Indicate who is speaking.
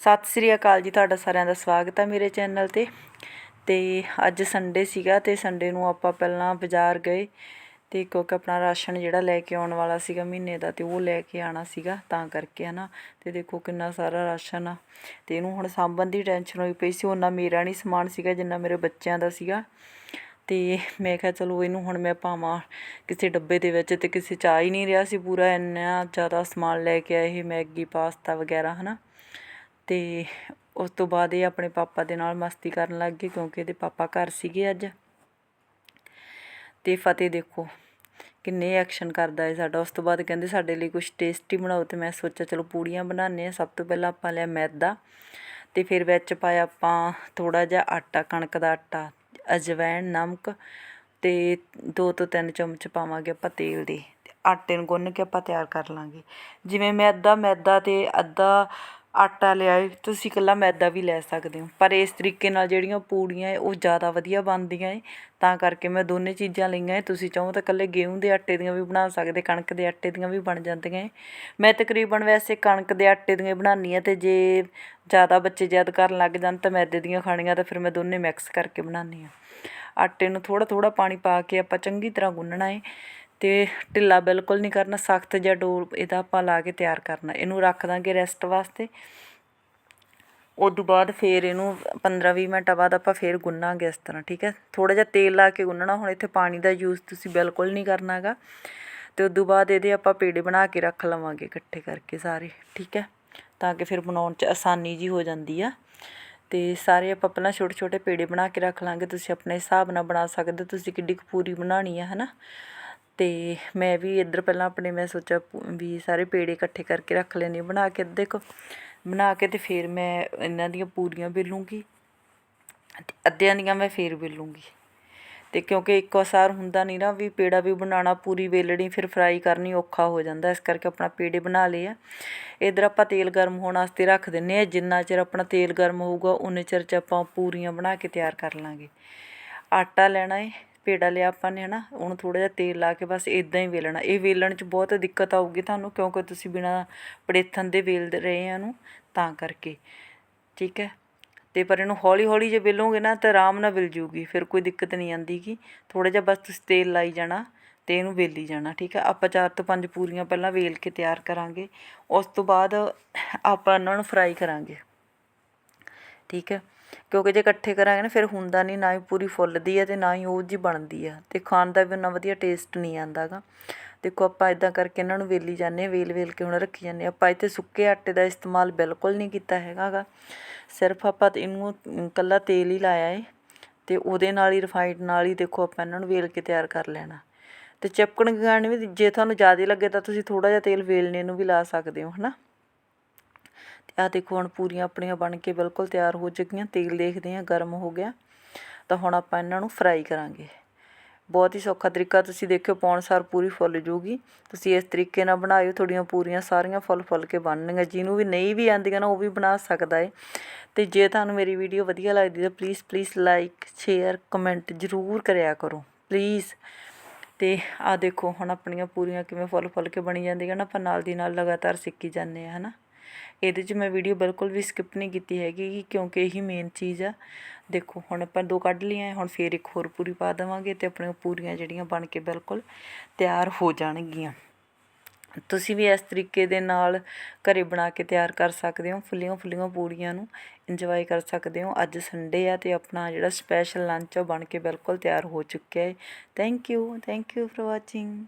Speaker 1: ਸਤਿ ਸ੍ਰੀ ਅਕਾਲ ਜੀ ਤੁਹਾਡਾ ਸਾਰਿਆਂ ਦਾ ਸਵਾਗਤ ਹੈ ਮੇਰੇ ਚੈਨਲ ਤੇ। ਤੇ ਅੱਜ ਸੰਡੇ ਸੀਗਾ ਤੇ ਸੰਡੇ ਨੂੰ ਆਪਾਂ ਪਹਿਲਾਂ ਬਾਜ਼ਾਰ ਗਏ ਤੇ ਕਿਉਂਕਿ ਆਪਣਾ ਰਾਸ਼ਨ ਜਿਹੜਾ ਲੈ ਕੇ ਆਉਣ ਵਾਲਾ ਸੀਗਾ ਮਹੀਨੇ ਦਾ ਤੇ ਉਹ ਲੈ ਕੇ ਆਣਾ ਸੀਗਾ ਤਾਂ ਕਰਕੇ ਹਨਾ। ਤੇ ਦੇਖੋ ਕਿੰਨਾ ਸਾਰਾ ਰਾਸ਼ਨ ਆ। ਤੇ ਇਹਨੂੰ ਹੁਣ ਸਾਂਭਣ ਦੀ ਟੈਨਸ਼ਨ ਹੋਈ ਪਈ ਸੀ ਉਹਨਾਂ ਮੇਰਾ ਨਹੀਂ ਸਮਾਨ ਸੀਗਾ ਜਿੰਨਾ ਮੇਰੇ ਬੱਚਿਆਂ ਦਾ ਸੀਗਾ। ਤੇ ਮੈਂ ਕਿਹਾ ਚਲੋ ਇਹਨੂੰ ਹੁਣ ਮੈਂ ਪਾਵਾਂ ਕਿਸੇ ਡੱਬੇ ਦੇ ਵਿੱਚ ਤੇ ਕਿਸੇ ਚ ਆ ਹੀ ਨਹੀਂ ਰਿਹਾ ਸੀ ਪੂਰਾ, ਇੰਨਾ ਜ਼ਿਆਦਾ ਸਮਾਨ ਲੈ ਕੇ ਆਏ ਇਹ ਮੈਗੀ, ਪਾਸਤਾ ਵਗੈਰਾ ਹਨਾ। ਅਤੇ ਉਸ ਤੋਂ ਬਾਅਦ ਇਹ ਆਪਣੇ ਪਾਪਾ ਦੇ ਨਾਲ ਮਸਤੀ ਕਰਨ ਲੱਗ ਗਏ ਕਿਉਂਕਿ ਇਹਦੇ ਪਾਪਾ ਘਰ ਸੀਗੇ ਅੱਜ। ਅਤੇ ਫਤਿਹ ਦੇਖੋ ਕਿੰਨੇ ਐਕਸ਼ਨ ਕਰਦਾ ਹੈ ਸਾਡਾ। ਉਸ ਤੋਂ ਬਾਅਦ ਕਹਿੰਦੇ ਸਾਡੇ ਲਈ ਕੁਝ ਟੇਸਟੀ ਬਣਾਓ ਤੇ ਮੈਂ ਸੋਚਿਆ ਚਲੋ ਪੂੜੀਆਂ ਬਣਾਉਂਦੇ ਆ ਸਭ ਤੋਂ ਪਹਿਲਾਂ ਆਪਾਂ ਲਿਆ ਮੈਦਾ ਤੇ ਫਿਰ ਵਿੱਚ ਪਾਇਆ ਆਪਾਂ ਥੋੜਾ ਜਿਹਾ ਆਟਾ, ਕਣਕ ਦਾ ਆਟਾ ਅਜਵਾਇਣ ਨਮਕ ਤੇ ਦੋ ਤੋਂ ਤਿੰਨ ਚਮਚ ਪਾਵਾਂਗੇ ਆਪਾਂ ਤੇਲ ਦੇ। ਆਟੇ ਨੂੰ ਗੁੰਨ ਕੇ ਆਪਾਂ ਤਿਆਰ ਕਰ ਲਾਂਗੇ। ਜਿਵੇਂ ਮੈਦਾ ਮੈਦਾ ਤੇ ਅੱਧਾ ਆਟਾ ਲਿਆ ਏ ਤੁਸੀਂ ਇਕੱਲਾ ਮੈਦਾ ਵੀ ਲੈ ਸਕਦੇ ਹੋ। ਪਰ ਇਸ ਤਰੀਕੇ ਨਾਲ ਜਿਹੜੀਆਂ ਪੂੜੀਆਂ ਏ ਉਹ ਜ਼ਿਆਦਾ ਵਧੀਆ ਬਣਦੀਆਂ ਏ। ਤਾਂ ਕਰਕੇ ਮੈਂ ਦੋਨੇ ਚੀਜ਼ਾਂ ਲਈਆਂ ਏ। ਤੁਸੀਂ ਚਾਹੋ ਤਾਂ ਇਕੱਲੇ ਗੇਹੂੰ ਦੇ ਆਟੇ ਦੀਆਂ ਵੀ ਬਣਾ ਸਕਦੇ, ਕਣਕ ਦੇ ਆਟੇ ਦੀਆਂ ਵੀ ਬਣ ਜਾਂਦੀਆਂ ਏ। ਮੈਂ ਤਕਰੀਬਨ ਵੈਸੇ ਕਣਕ ਦੇ ਆਟੇ ਦੀਆਂ ਬਣਾਉਂਦੀ ਹਾਂ ਅਤੇ ਜੇ ਜ਼ਿਆਦਾ ਬੱਚੇ ਜ਼ਿਆਦਾ ਕਰਨ ਲੱਗ ਜਾਣ ਤਾਂ ਮੈਦੇ ਦੀਆਂ ਖਾਣੀਆਂ ਤਾਂ ਫਿਰ ਮੈਂ ਦੋਨੇ ਮਿਕਸ ਕਰਕੇ ਬਣਾਉਂਦੀ ਹਾਂ। ਆਟੇ ਨੂੰ ਥੋੜ੍ਹਾ ਥੋੜ੍ਹਾ ਪਾਣੀ ਪਾ ਕੇ ਆਪਾਂ ਚੰਗੀ ਤਰ੍ਹਾਂ ਗੁੰਨਣਾ ਏ। ਅਤੇ ਢਿੱਲਾ ਬਿਲਕੁਲ ਨਹੀਂ ਕਰਨਾ, ਸਖਤ ਜਿਹਾ ਡੋਲ ਇਹਦਾ ਆਪਾਂ ਲਾ ਕੇ ਤਿਆਰ ਕਰਨਾ। ਇਹਨੂੰ ਰੱਖ ਦਾਂਗੇ ਰੈਸਟ ਵਾਸਤੇ। ਉਸ ਤੋਂ ਬਾਅਦ ਫਿਰ ਇਹਨੂੰ 15-20 ਮਿੰਟਾਂ ਬਾਅਦ ਆਪਾਂ ਫਿਰ ਗੁੰਨਾਂਗੇ ਇਸ ਤਰ੍ਹਾਂ, ਠੀਕ ਹੈ? ਥੋੜਾ ਜਿਹਾ ਤੇਲ ਲਾ ਕੇ ਗੁੰਨਣਾ, ਹੁਣ ਇੱਥੇ ਪਾਣੀ ਦਾ ਯੂਜ਼ ਤੁਸੀਂ ਬਿਲਕੁਲ ਨਹੀਂ ਕਰਨਾ ਕਰਨਾਗਾ ਤੇ ਉਸ ਤੋਂ ਬਾਅਦ ਇਹਦੇ ਆਪਾਂ ਪੇੜੇ ਬਣਾ ਕੇ ਰੱਖ ਲਵਾਂਗੇ ਇਕੱਠੇ ਕਰਕੇ ਸਾਰੇ, ਠੀਕ ਹੈ? ਤਾਂ ਕਿ ਫਿਰ ਬਣਾਉਣ 'ਚ ਆਸਾਨੀ ਜੀ ਹੋ ਜਾਂਦੀ ਆ। ਤੇ ਸਾਰੇ ਆਪਾਂ ਪਹਿਲਾਂ ਛੋਟੇ ਛੋਟੇ ਪੇੜੇ ਬਣਾ ਕੇ ਰੱਖ ਲਾਂਗੇ, ਤੁਸੀਂ ਆਪਣੇ ਹਿਸਾਬ ਨਾਲ ਬਣਾ ਸਕਦੇ ਹੋ, ਤੁਸੀਂ ਕਿੱਡੀ ਕੁ ਪੂਰੀ ਬਣਾਉਣੀ ਆ ਹੈ ਅਤੇ ਮੈਂ ਵੀ ਇੱਧਰ ਪਹਿਲਾਂ ਆਪਣੇ ਮੈਂ ਸੋਚਿਆ ਪੂ- ਵੀ ਸਾਰੇ ਪੇੜੇ ਇਕੱਠੇ ਕਰਕੇ ਰੱਖ ਲੈਣੀ ਬਣਾ ਕੇ ਅੱਧੇ ਕੁ। ਬਣਾ ਕੇ ਅਤੇ ਫਿਰ ਮੈਂ ਇਹਨਾਂ ਦੀਆਂ ਪੂਰੀਆਂ ਵੇਲੂੰਗੀ ਅਤੇ ਅੱਧਿਆਂ ਦੀਆਂ ਮੈਂ ਫਿਰ ਵੇਲੂੰਗੀ। ਅਤੇ ਕਿਉਂਕਿ ਇੱਕੋ ਸਾਰ ਹੁੰਦਾ ਨਹੀਂ ਨਾ ਵੀ ਪੇੜਾ ਵੀ ਬਣਾਉਣਾ, ਪੂਰੀ ਵੇਲਣੀ, ਫਿਰ ਫਰਾਈ ਕਰਨੀ ਔਖਾ ਹੋ ਜਾਂਦਾ, ਇਸ ਕਰਕੇ ਆਪਣਾ ਪੇੜੇ ਬਣਾ ਲਏ ਆ। ਇਧਰ ਆਪਾਂ ਤੇਲ ਗਰਮ ਹੋਣ ਵਾਸਤੇ ਰੱਖ ਦਿੰਨੇ ਆ ਜਿੰਨਾ ਚਿਰ ਆਪਣਾ ਤੇਲ ਗਰਮ ਹੋਊਗਾ ਉਨੇ ਚਿਰ ਚ ਆਪਾਂ ਪੂਰੀਆਂ ਬਣਾ ਕੇ ਤਿਆਰ ਕਰ ਲਾਂਗੇ। ਆਟਾ ਲੈਣਾ ਏ। ਪੇੜਾ ਲਿਆ ਆਪਾਂ ਨੇ ਹੈ ਨਾ ਉਹਨੂੰ ਥੋੜ੍ਹਾ ਜਿਹਾ ਤੇਲ ਲਾ ਕੇ ਬਸ ਇੱਦਾਂ ਹੀ ਵੇਲਣਾ। ਇਹ ਵੇਲਣ 'ਚ ਬਹੁਤ ਦਿੱਕਤ ਆਊਗੀ ਤੁਹਾਨੂੰ, ਕਿਉਂਕਿ ਤੁਸੀਂ ਬਿਨਾਂ ਪੜੇਥਨ ਦੇ ਵੇਲ ਰਹੇ ਆ ਨੂੰ ਤਾਂ ਕਰਕੇ। ਠੀਕ ਹੈ? ਅਤੇ ਪਰ ਇਹਨੂੰ ਹੌਲੀ ਹੌਲੀ ਜੇ ਵੇਲੋਗੇ ਨਾ, ਤਾਂ ਆਰਾਮ ਨਾਲ ਮਿਲ ਜੂਗੀ, ਫਿਰ ਕੋਈ ਦਿੱਕਤ ਨਹੀਂ ਆਂਦੀ ਗੀ। ਥੋੜਾ ਜਿਹਾ ਬਸ ਤੁਸੀਂ ਤੇਲ ਲਾਈ ਜਾਣਾ ਅਤੇ ਇਹਨੂੰ ਵੇਲੀ ਜਾਣਾ, ਠੀਕ ਹੈ? ਆਪਾਂ ਚਾਰ ਤੋਂ ਪੰਜ ਪੂਰੀਆਂ ਪਹਿਲਾਂ ਵੇਲ ਕੇ ਤਿਆਰ ਕਰਾਂਗੇ। ਉਸ ਤੋਂ ਬਾਅਦ ਆਪਾਂ ਇਹਨਾਂ ਨੂੰ ਫਰਾਈ ਕਰਾਂਗੇ। ਠੀਕ ਹੈ? ਕਿਉਂਕਿ ਜੇ ਇਕੱਠੇ ਕਰਾਂਗੇ ਨਾ, ਫਿਰ ਹੁੰਦਾ ਨਹੀਂ ਨਾ ਹੀ ਪੂਰੀ ਫੁੱਲਦੀ ਹੈ ਅਤੇ ਨਾ ਹੀ ਉਹ ਜਿਹੀ ਬਣਦੀ ਆ। ਅਤੇ ਖਾਣ ਦਾ ਵੀ ਉਨਾ ਵਧੀਆ ਟੇਸਟ ਨਹੀਂ ਆਉਂਦਾ ਗਾ। ਦੇਖੋ ਆਪਾਂ ਇੱਦਾਂ ਕਰਕੇ ਇਹਨਾਂ ਨੂੰ ਵੇਲੀ ਜਾਂਦੇ ਹਾਂ, ਵੇਲ ਵੇਲ ਕੇ ਹੁਣ ਰੱਖੀ ਜਾਂਦੇ ਆਪਾਂ ਇੱਥੇ ਸੁੱਕੇ ਆਟੇ ਦਾ ਇਸਤੇਮਾਲ ਬਿਲਕੁਲ ਨਹੀਂ ਕੀਤਾ ਹੈਗਾ ਗਾ। ਸਿਰਫ ਆਪਾਂ ਇਹਨੂੰ ਇਕੱਲਾ ਤੇਲ ਹੀ ਲਾਇਆ ਏ ਅਤੇ ਉਹਦੇ ਨਾਲ ਹੀ ਰਿਫਾਈਡ ਨਾਲ ਹੀ ਦੇਖੋ ਆਪਾਂ ਇਹਨਾਂ ਨੂੰ ਵੇਲ ਕੇ ਤਿਆਰ ਕਰ ਲੈਣਾ। ਅਤੇ ਚਿਪਕਣ ਗਾਣ ਵੀ ਜੇ ਤੁਹਾਨੂੰ ਜ਼ਿਆਦਾ ਲੱਗੇ ਤਾਂ ਤੁਸੀਂ ਥੋੜ੍ਹਾ ਜਿਹਾ ਤੇਲ ਵੇਲਣੇ ਨੂੰ ਵੀ ਲਾ ਸਕਦੇ ਹੋ ਹੈ ਨਾ ਆ ਦੇਖੋ, ਹੁਣ ਪੂਰੀਆਂ ਆਪਣੀਆਂ ਬਣ ਕੇ ਬਿਲਕੁਲ ਤਿਆਰ ਹੋ ਚੁੱਕੀਆਂ, ਤੇਲ ਦੇਖਦੇ ਆ ਗਰਮ ਹੋ ਗਿਆ। ਤਾਂ ਹੁਣ ਆਪਾਂ ਇਹਨਾਂ ਨੂੰ ਫਰਾਈ ਕਰਾਂਗੇ। ਬਹੁਤ ਹੀ ਸੌਖਾ ਤਰੀਕਾ, ਤੁਸੀਂ ਦੇਖਿਓ, ਪੌਣ ਸਾਰ ਪੂਰੀ ਫੁੱਲ ਜੂਗੀ। ਤੁਸੀਂ ਇਸ ਤਰੀਕੇ ਨਾਲ ਬਣਾਇਓ, ਤੁਹਾਡੀਆਂ ਪੂਰੀਆਂ ਸਾਰੀਆਂ ਫੁੱਲ ਫੁੱਲ ਕੇ ਬਣਨਗੀਆਂ। ਜਿਹਨੂੰ ਵੀ ਨਹੀਂ ਵੀ ਆਉਂਦੀਆਂ ਨਾ, ਉਹ ਵੀ ਬਣਾ ਸਕਦਾ ਏ। ਤੇ ਜੇ ਤੁਹਾਨੂੰ ਮੇਰੀ ਵੀਡੀਓ ਵਧੀਆ ਲੱਗਦੀ ਤਾਂ please please like share comment ਜ਼ਰੂਰ ਕਰਿਆ ਕਰੋ। ਪਲੀਜ਼ ਤੇ ਆ ਦੇਖੋ, ਹੁਣ ਆਪਣੀਆਂ ਪੂਰੀਆਂ ਕਿਵੇਂ ਫੁੱਲ ਫੁੱਲ ਕੇ ਬਣੀ ਜਾਂਦੀਆਂ ਨਾ, ਆਪਾਂ ਨਾਲ ਦੀ ਨਾਲ ਲਗਾਤਾਰ ਸਿੱਕੀ ਜਾਂਦੇ ਆ ਹਨਾ? ਇਹਦੇ 'ਚ ਮੈਂ ਵੀਡੀਓ ਬਿਲਕੁਲ ਵੀ ਸਕਿਪ ਨਹੀਂ ਕੀਤੀ ਹੈਗੀ ਕਿਉਂਕਿ ਇਹੀ ਮੇਨ ਚੀਜ਼ ਆ। ਦੇਖੋ, ਹੁਣ ਆਪਾਂ ਦੋ ਕੱਢ ਲਈਆਂ ਹੁਣ ਫੇਰ ਇੱਕ ਹੋਰ ਪੂਰੀ ਪਾ ਦੇਵਾਂਗੇ ਤੇ ਆਪਣੀਆਂ ਪੂਰੀਆਂ ਜਿਹੜੀਆਂ ਬਣ ਕੇ ਬਿਲਕੁਲ ਤਿਆਰ ਹੋ ਜਾਣਗੀਆਂ। ਤੁਸੀਂ ਵੀ ਇਸ ਤਰੀਕੇ ਦੇ ਨਾਲ ਘਰੇ ਬਣਾ ਕੇ ਤਿਆਰ ਕਰ ਸਕਦੇ ਹੋ, ਫੁੱਲੀਆਂ ਫੁੱਲੀਆਂ ਪੂਰੀਆਂ ਨੂੰ ਇੰਜੋਏ ਕਰ ਸਕਦੇ ਹੋ। ਅੱਜ ਸੰਡੇ ਆ ਤੇ ਆਪਣਾ ਜਿਹੜਾ ਸਪੈਸ਼ਲ ਲੰਚ ਆ ਉਹ ਬਣ ਕੇ ਬਿਲਕੁਲ ਤਿਆਰ ਹੋ ਚੁੱਕਿਆ ਹੈ thank you thank you for watching